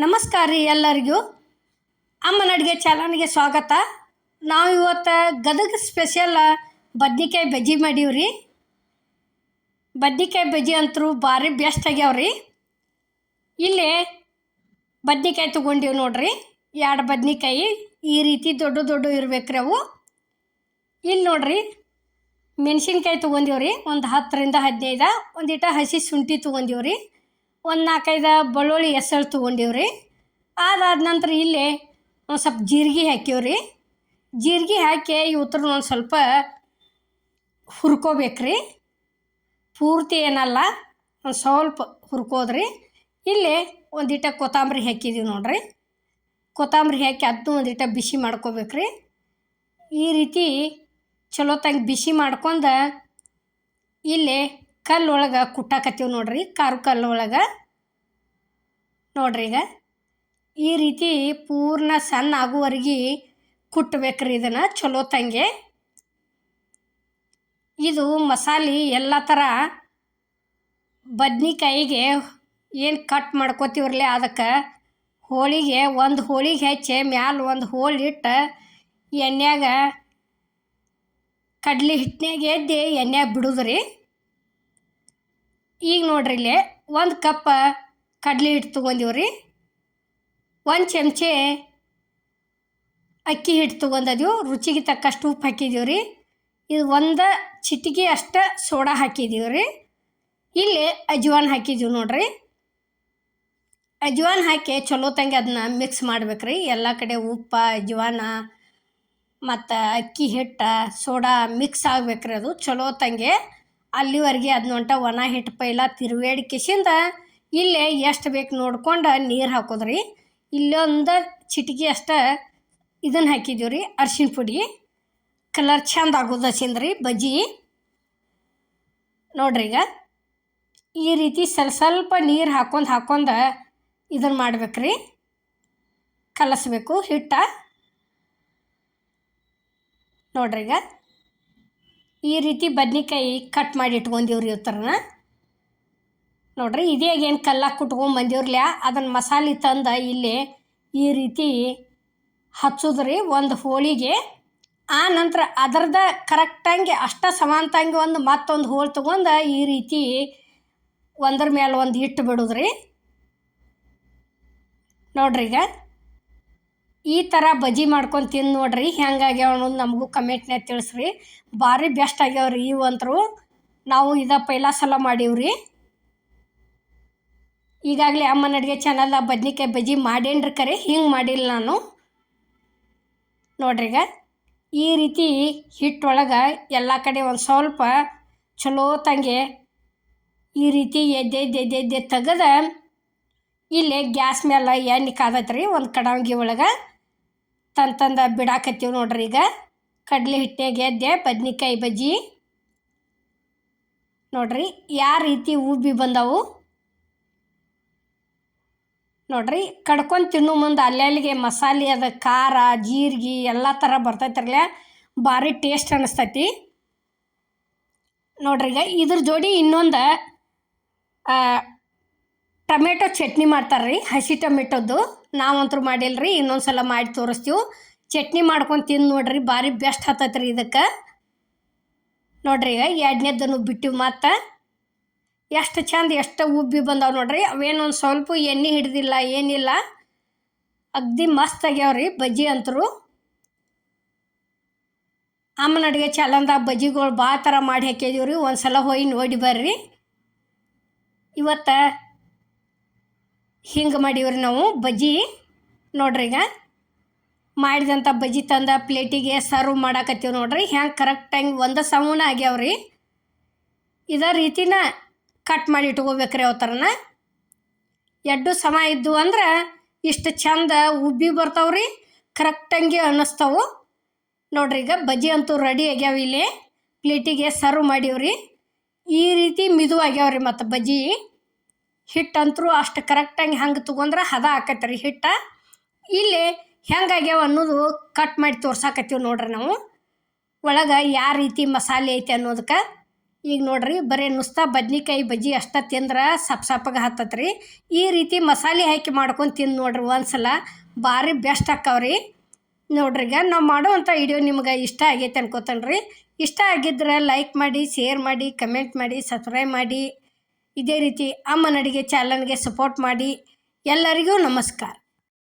ನಮಸ್ಕಾರ ರೀ ಎಲ್ಲರಿಗೂ. ಅಮ್ಮನ ಅಡುಗೆ ಚಾನಲ್ಗೆ ಸ್ವಾಗತ. ನಾವು ಇವತ್ತು ಗದಗ ಸ್ಪೆಷಲ್ ಬದ್ನಿಕಾಯಿ ಬಜ್ಜಿ ಮಾಡೀವಿ ರೀ ಬದ್ನಿಕಾಯಿ ಬಜ್ಜಿ ಅಂತರೂ ಭಾರಿ ಬೆಸ್ಟ್ ಆಗ್ಯಾವ ರೀ ಇಲ್ಲಿ ಬದ್ನಿಕಾಯಿ ತೊಗೊಂಡೀವಿ ನೋಡ್ರಿ. ಎರಡು ಬದ್ನಿಕಾಯಿ ಈ ರೀತಿ ದೊಡ್ಡ ದೊಡ್ಡ ಇರ್ಬೇಕ್ರಿ ಅವು. ಇಲ್ಲಿ ನೋಡ್ರಿ ಮೆಣಸಿನ್ಕಾಯಿ ತೊಗೊಂಡೀವ್ರಿ. ಒಂದು ಹತ್ತರಿಂದ ಹದಿನೈದು, ಒಂದಿಟ ಹಸಿ ಶುಂಠಿ ತೊಗೊಂಡೀವಿ ರೀ ಒಂದು ನಾಲ್ಕೈದು ಬೆಳ್ಳುಳ್ಳಿ ಹೆಸರು ತೊಗೊಂಡೀವಿ ರೀ ಅದಾದ ನಂತರ ಇಲ್ಲಿ ಒಂದು ಸ್ವಲ್ಪ ಜೀರಿಗೆ ಹಾಕೀವಿ ರೀ ಜೀರಿಗೆ ಹಾಕಿ ಇವತ್ತರು ಒಂದು ಸ್ವಲ್ಪ ಹುರ್ಕೋಬೇಕ್ರಿ. ಪೂರ್ತಿ ಏನಲ್ಲ, ಒಂದು ಸ್ವಲ್ಪ ಹುರ್ಕೋದ್ರಿ. ಇಲ್ಲಿ ಒಂದಿಟ ಕೊತ್ತಂಬರಿ ಹಾಕಿದ್ದೀವಿ ನೋಡ್ರಿ. ಕೊತ್ತಂಬರಿ ಹಾಕಿ ಅದನ್ನೂ ಒಂದಿಟ ಬಿಸಿ ಮಾಡ್ಕೋಬೇಕ್ರಿ. ಈ ರೀತಿ ಚಲೋ ತಂಗ ಬಿಸಿ ಮಾಡ್ಕೊಂಡು ಇಲ್ಲಿ ಕಲ್ಲೊಳಗೆ ಕುಟ್ಟಾಕತ್ತೀವಿ ನೋಡ್ರಿ, ಕಾರು ಕಲ್ಲೊಳಗೆ. ನೋಡ್ರಿ ಈಗ, ಈ ರೀತಿ ಪೂರ್ಣ ಸಣ್ಣ ಆಗುವರೆಗೆ ಕುಟ್ಟಬೇಕ್ರಿ ಇದನ್ನು ಚಲೋ ತಂಗೆ. ಇದು ಮಸಾಲೆ ಎಲ್ಲ ಥರ ಬದ್ನಿಕಾಯಿಗೆ ಏನು ಕಟ್ ಮಾಡ್ಕೋತೀವ್ರಲ್ಲ ಅದಕ್ಕೆ ಹೋಳಿಗೆ ಒಂದು ಹೋಳಿಗೆ ಹಚ್ಚಿ, ಮ್ಯಾಲ ಒಂದು ಹೋಳಿ ಇಟ್ಟು ಎಣ್ಣೆಯಾಗ ಕಡ್ಲೆ ಹಿಟ್ಟಿನಾಗ ಎದ್ದು ಎಣ್ಣೆಯಾಗ ಬಿಡುದ್ರಿ. ಈಗ ನೋಡ್ರಿ ಇಲ್ಲಿ ಒಂದು ಕಪ್ ಕಡಲೆ ಹಿಟ್ಟು ತೊಗೊಂದೀವಿ ರೀ ಒಂದು ಚಮಚೆ ಅಕ್ಕಿ ಹಿಟ್ಟು ತೊಗೊಂಡದೀವಿ. ರುಚಿಗೆ ತಕ್ಕಷ್ಟು ಉಪ್ಪು ಹಾಕಿದೀವಿ ರೀ ಇದು ಒಂದು ಚಿಟಿಕೆ ಅಷ್ಟು ಸೋಡಾ ಹಾಕಿದೀವಿ ರೀ ಇಲ್ಲಿ ಅಜ್ವಾನ್ ಹಾಕಿದ್ದೀವಿ ನೋಡ್ರಿ. ಅಜ್ವಾನ್ ಹಾಕಿ ಚಲೋ ತಂಗಿ ಅದನ್ನ ಮಿಕ್ಸ್ ಮಾಡ್ಬೇಕ್ರಿ. ಎಲ್ಲ ಕಡೆ ಉಪ್ಪು, ಅಜ್ವಾನ ಮತ್ತು ಅಕ್ಕಿ ಹಿಟ್ಟು ಸೋಡಾ ಮಿಕ್ಸ್ ಆಗ್ಬೇಕ್ರಿ ಅದು. ಚಲೋ ತಂಗೆ. ಅಲ್ಲಿವರೆಗೆ ಅದನ್ನ ಹೊಂಟ ಒಣ ಹಿಟ್ಟು ಪೈಲ ತಿರುವೇಡಿ ಕಿಸಿಂದ ಇಲ್ಲೇ ಎಷ್ಟು ಬೇಕು ನೋಡ್ಕೊಂಡು ನೀರು ಹಾಕೋದ್ರಿ. ಇಲ್ಲೊಂದು ಚಿಟಿಕೆ ಅಷ್ಟ ಇದನ್ನು ಹಾಕಿದ್ದೀವಿ ರೀ ಅರ್ಶಿಣ ಪುಡಿ. ಕಲರ್ ಚಂದ ಆಗೋದು ಹಸಿಂದ್ರಿ ಬಜ್ಜಿ. ನೋಡ್ರಿ ಈಗ. ಈ ರೀತಿ ಸ್ವಲ್ಪ ಸ್ವಲ್ಪ ನೀರು ಹಾಕೊಂಡು ಹಾಕೊಂಡು ಇದನ್ನು ಮಾಡ್ಬೇಕ್ರಿ. ಕಲಸ್ಬೇಕು ಹಿಟ್ಟ. ನೋಡ್ರಿ ಈಗ. ಈ ರೀತಿ ಬದ್ನಿಕಾಯಿ ಕಟ್ ಮಾಡಿ ಇಟ್ಕೊಂಡಿವ್ರಿ ಇವತ್ತರನ ನೋಡ್ರಿ, ಇದೇ ಏನು ಕಲ್ಲಾಕ್ ಕುಟ್ಕೊಂಡ್ ಬಂದೀವ್ರಲ್ಲ ಅದನ್ನು ಮಸಾಲೆ ತಂದು ಇಲ್ಲಿ ಈ ರೀತಿ ಹಚ್ಚೋದ್ರಿ ಒಂದು ಹೋಳಿಗೆ. ಆ ನಂತರ ಅದರದ ಕರೆಕ್ಟಂಗೆ ಅಷ್ಟ ಸಮಾನತಂಗೆ ಒಂದು ಮತ್ತೊಂದು ಹೋಳು ತೊಗೊಂಡು ಈ ರೀತಿ ಒಂದ್ರ ಮೇಲೆ ಒಂದು ಇಟ್ಟು ಬಿಡೋದ್ರಿ ನೋಡ್ರಿ ಈಗ. ಈ ಥರ ಬಜ್ಜಿ ಮಾಡ್ಕೊಂಡು ತಿಂದು ನೋಡ್ರಿ, ಹೆಂಗಾಗ್ಯಾವ ಅನ್ನೋದು ನಮಗೂ ಕಮೆಂಟ್ನಾಗ ತಿಳಿಸ್ರಿ. ಭಾರಿ ಬೆಸ್ಟ್ ಆಗ್ಯಾವ್ರಿ ಇವಂತರು ನಾವು ಇದ ಪೈಲ ಸಲ ಮಾಡೀವ್ರಿ. ಈಗಾಗಲೇ ಅಮ್ಮನ ಅಡುಗೆ ಚಾನಲ್ ಬದ್ನಿಕಾಯಿ ಬಜ್ಜಿ ಮಾಡೇನ್ರಿ ಕರೆ, ಹಿಂಗೆ ಮಾಡಿಲ್ಲ ನಾನು. ನೋಡ್ರಿ ಈಗ, ಈ ರೀತಿ ಹಿಟ್ಟೊಳಗೆ ಎಲ್ಲ ಕಡೆ ಒಂದು ಸ್ವಲ್ಪ ಚಲೋ ತಂಗೆ ಈ ರೀತಿ ಎದ್ದೆ ಎದ್ದೆ ಎದ್ದೆ ತೆಗೆದ, ಇಲ್ಲೇ ಗ್ಯಾಸ್ ಮೇಲೆ ಎಣ್ಣೆ ಕಾದತ್ರಿ ಒಂದು ಕಡಂಗಿ ಒಳಗೆ. ತಂದು ತಂದು ಬಿಡಾಕತ್ತೀವಿ ನೋಡ್ರಿ ಈಗ. ಕಡಲೆ ಹಿಟ್ಟಿನಾಗ ಎದ್ದೆ ಬದ್ನಿಕಾಯಿ ಬಜ್ಜಿ. ನೋಡ್ರಿ ಯಾವ ರೀತಿ ಉಬ್ಬಿ ಬಂದವು? ನೋಡ್ರಿ, ಕಡ್ಕೊಂಡು ತಿನ್ನೋ ಮುಂದೆ ಅಲ್ಲೆಲ್ಲಿಗೆ ಮಸಾಲೆ ಅದ, ಖಾರ, ಜೀರಿಗೆ, ಎಲ್ಲ ಥರ ಬರ್ತೈತಿರಲ್ಲ. ಭಾರಿ ಟೇಸ್ಟ್ ಅನ್ನಿಸ್ತೈತಿ ನೋಡ್ರಿ ಈಗ, ಇದ್ರ ಜೋಡಿ ಇನ್ನೊಂದು ಟೊಮೆಟೊ ಚಟ್ನಿ ಮಾಡ್ತಾರೆ ರೀ ಹಸಿ ಟೊಮೆಟೊದ್ದು ನಾವಂತೂ ಮಾಡಿಲ್ಲ ರೀ ಇನ್ನೊಂದು ಸಲ ಮಾಡಿ ತೋರಿಸ್ತೀವಿ. ಚಟ್ನಿ ಮಾಡ್ಕೊಂಡು ತಿಂದು ನೋಡ್ರಿ, ಭಾರಿ ಬೆಸ್ಟ್ ಹತ್ತೈತೆ ರೀ ಇದಕ್ಕೆ. ನೋಡ್ರಿ ಈಗ ಎರಡನೇದನ್ನು ಬಿಟ್ಟಿವಿ ಮತ್ತು. ಎಷ್ಟು ಚಂದ, ಎಷ್ಟು ಉಬ್ಬಿ ಬಂದಾವೆ ನೋಡ್ರಿ. ಅವೇನೊಂದು ಸ್ವಲ್ಪ ಎಣ್ಣೆ ಹಿಡ್ದಿಲ್ಲ, ಏನಿಲ್ಲ. ಅಗ್ದಿ ಮಸ್ತ್ ಆಗ್ಯಾವ್ರಿ ಬಜ್ಜಿ ಅಂತರು. ಅಮ್ಮನ ಅಡುಗೆ ಚಲಂದ ಬಜ್ಜಿಗಳು ಭಾಳ ಥರ ಮಾಡಿ ಹಾಕಿದೀವಿ ರೀ ಒಂದು ಸಲ ಹೋಗಿ ನೋಡಿ ಬರ್ರಿ. ಇವತ್ತು ಹಿಂಗೆ ಮಾಡೀವ್ರಿ ನಾವು ಬಜ್ಜಿ. ನೋಡ್ರಿ ಈಗ. ಮಾಡಿದಂಥ ಬಜ್ಜಿ ತಂದ ಪ್ಲೇಟಿಗೆ ಸರ್ವ್ ಮಾಡಾಕತ್ತೀವಿ ನೋಡ್ರಿ. ಹೆಂಗೆ ಕರೆಕ್ಟಾಗಿ ಒಂದು ಸಮೂನ ಆಗ್ಯಾವ್ರಿ. ಇದೇ ರೀತಿನ ಕಟ್ ಮಾಡಿ ಇಟ್ಕೋಬೇಕ್ರಿ ಅವ ಥರನ ಎಡ್ಡು ಸಮ ಇದ್ದು ಅಂದ್ರೆ ಇಷ್ಟು ಚಂದ ಉಬ್ಬಿ ಬರ್ತಾವ್ರಿ. ಕರೆಕ್ಟಂಗೆ ಅನ್ನಿಸ್ತಾವು ನೋಡ್ರಿ ಈಗ ಬಜ್ಜಿ ಅಂತೂ ರೆಡಿ ಆಗ್ಯಾವ ಇಲ್ಲಿ. ಪ್ಲೇಟಿಗೆ ಸರ್ವ್ ಮಾಡೀವ್ರಿ. ಈ ರೀತಿ ಮಿದು ಆಗ್ಯಾವ್ರಿ ಮತ್ತು ಬಜ್ಜಿ. ಹಿಟ್ಟಂತರೂ ಅಷ್ಟು ಕರೆಕ್ಟಾಗಿ ಹಂಗೆ ತೊಗೊಂಡ್ರೆ ಹದ ಆಕತ್ತೆ ರೀ ಹಿಟ್ಟು. ಇಲ್ಲಿ ಹೆಂಗಾಗ್ಯಾವ ಅನ್ನೋದು ಕಟ್ ಮಾಡಿ ತೋರ್ಸಾಕತ್ತೀವಿ ನೋಡ್ರಿ ನಾವು. ಒಳಗೆ ಯಾವ ರೀತಿ ಮಸಾಲೆ ಐತೆ ಅನ್ನೋದಕ್ಕೆ ಈಗ ನೋಡ್ರಿ ಬರೀ ನುಸ್ತಾ ಬದ್ನಿಕಾಯಿ ಬಜ್ಜಿ ಅಷ್ಟ ತಿಂದ್ರೆ ಸಪ್ ಸಪ್ಪಗೆ ಹತ್ತತ್ರಿ. ಈ ರೀತಿ ಮಸಾಲೆ ಹಾಕಿ ಮಾಡ್ಕೊಂಡು ತಿಂದು ನೋಡ್ರಿ ಒಂದ್ಸಲ ಭಾರಿ ಬೆಸ್ಟ್ ಆಕ್ಕವ್ರಿ. ನೋಡ್ರಿ ಈಗ ನಾವು ಮಾಡುವಂಥ ವಿಡಿಯೋ ನಿಮ್ಗೆ ಇಷ್ಟ ಆಗೈತೆ ಅನ್ಕೋತಾನೆ ರೀ ಇಷ್ಟ ಆಗಿದ್ರೆ ಲೈಕ್ ಮಾಡಿ ಶೇರ್ ಮಾಡಿ ಕಮೆಂಟ್ ಮಾಡಿ ಸಬ್ಸ್ಕ್ರೈಬ್ ಮಾಡಿ. ಇದೇ ರೀತಿ ಅಮ್ಮನಡಿಗೆ ಚಾನಲ್ಗೆ ಸಪೋರ್ಟ್ ಮಾಡಿ ಎಲ್ಲರಿಗೂ ನಮಸ್ಕಾರ.